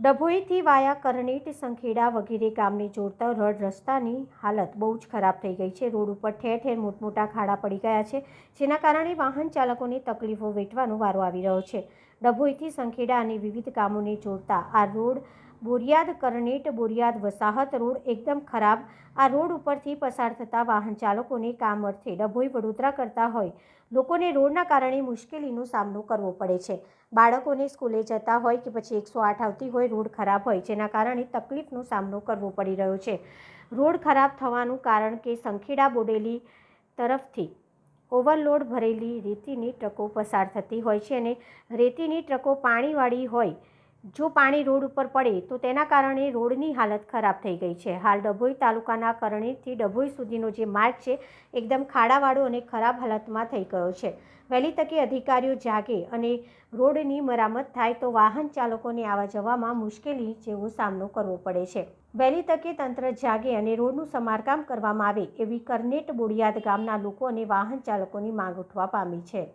ડભોઈથી વાયા કરણીટ સંખેડા વગેરે ગામને જોડતા રોડ રસ્તાની હાલત બહુ જ ખરાબ થઈ ગઈ છે. રોડ ઉપર ઠેર ઠેર મોટમોટા ખાડા પડી ગયા છે, જેના કારણે વાહન ચાલકોને તકલીફો વેઠવાનો વારો આવી રહ્યો છે. ડભોઈથી સંખેડા અને વિવિધ ગામોને જોડતા આ રોડ બોરિયાદ કરનેટ બોરિયાદ વસાહત રોડ એકદમ ખરાબ. આ રોડ ઉપરથી પસાર થતા વાહન ચાલકોને કામ અર્થે ડભોઈ વડોદરા કરતા હોય. લોકોને રોડના કારણે મુશ્કેલીનો સામનો કરવો પડે છે. બાળકોને સ્કૂલે જતા હોય કે પછી એકસો આઠ આવતી હોય, રોડ ખરાબ હોય, જેના કારણે તકલીફનો સામનો કરવો પડી રહ્યો છે. રોડ ખરાબ થવાનું કારણ કે સંખેડા બોડેલી તરફથી ઓવરલોડ ભરેલી રેતીની ટ્રકો પસાર થતી હોય છે અને રેતીની ટ્રકો પાણીવાળી હોય જો પાણી રોડ ઉપર પડે, તો તેના કારણે રોડની હાલત ખરાબ થઈ ગઈ છે. હાલ ડભોઈ તાલુકાના કરણીથી ડભોઈ સુધીનો જે માર્ગ છે, એકદમ ખાડાવાળો અને ખરાબ હાલતમાં થઈ ગયો છે. વહેલી તકે અધિકારીઓ જાગે અને રોડની મરામત થાય તો વાહન ચાલકોને આવવા જવામાં મુશ્કેલી જેવો સામનો કરવો પડે છે. વહેલી તકે તંત્ર જાગે અને રોડનું સમારકામ કરવામાં આવે એવી કરનેટ બોડિયાદ ગામના લોકો અને વાહન ચાલકોની માંગ ઉઠવા પામી છે.